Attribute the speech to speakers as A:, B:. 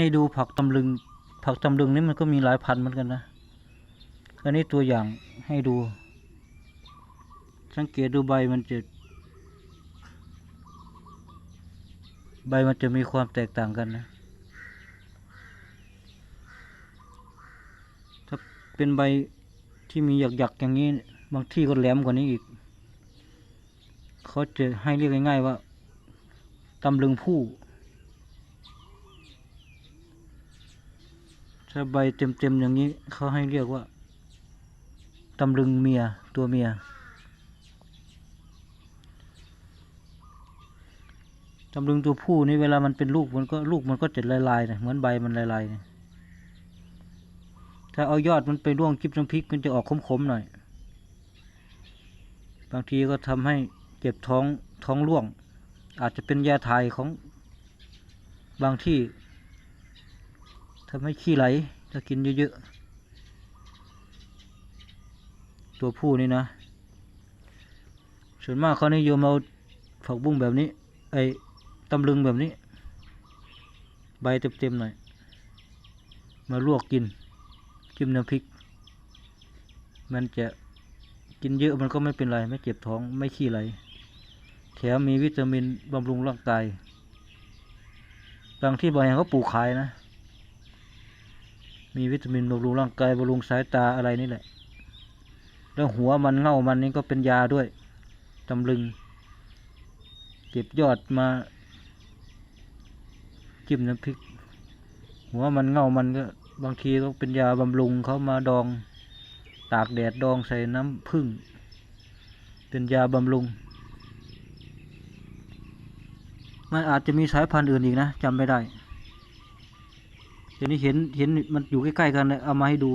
A: ให้ดูผักตำลึง ผักตำลึงนี่มันก็มีหลายพันธุ์เหมือนกันนะ อันนี้ตัวอย่างให้ดู สังเกตดูใบมันจะ ใบมันจะมีความแตกต่างกันนะ ถ้าเป็นใบที่มีหยักๆอย่างนี้ บางที่ก็แหลมกว่านี้อีก เขาจะให้เรียกง่ายๆว่าตำลึงผู้ ถ้าใบเต็มๆอย่างนี้เขาให้เรียกว่าตำลึงเมียตัวเมียตำลึงตัวผู้นี่เวลามันเป็นลูกมันก็ลูกมันก็จะลายๆนะเหมือนใบมันลายๆนะถ้าเอายอดมันไปร่วงจิบน้ำพริกมันจะออกขมๆหน่อย บางทีก็ทำให้เจ็บท้องท้องร่วง อาจจะเป็นยาถ่ายของบางที่ ทำให้ขี้ไหลถ้ากินเยอะๆ ตัวผู้นี่นะ ส่วนมากเขานิยมเอาผักบุ้งแบบนี้ ไอ้ตำลึงแบบนี้ ใบเต็มๆหน่อย มาลวกกินจิ้มน้ำพริก มันจะกินเยอะมันก็ไม่เป็นไร ไม่เจ็บท้องไม่ขี้ไหล แถมมีวิตามินบำรุงร่างกายบางที่บางแห่งเขาปลูกขายนะ มีวิตามินบำรุงร่างกายบำรุงสายตาอะไรนี่แหละ แล้วหัวมันเง่ามันนี่ก็เป็นยาด้วยตำลึง เก็บยอดมา จิ้มน้ำพริก หัวมันเง่ามันก็บางทีก็เป็นยาบำรุงเขามาดอง ตากแดดดองใส่น้ำผึ้งเป็นยาบำรุง มันอาจจะมีสายพันธุ์อื่นอีกนะจำไม่ได้ เดี๋ยวนี้เห็นเห็นมันอยู่ใกล้ๆกันเลยเอามาให้ดู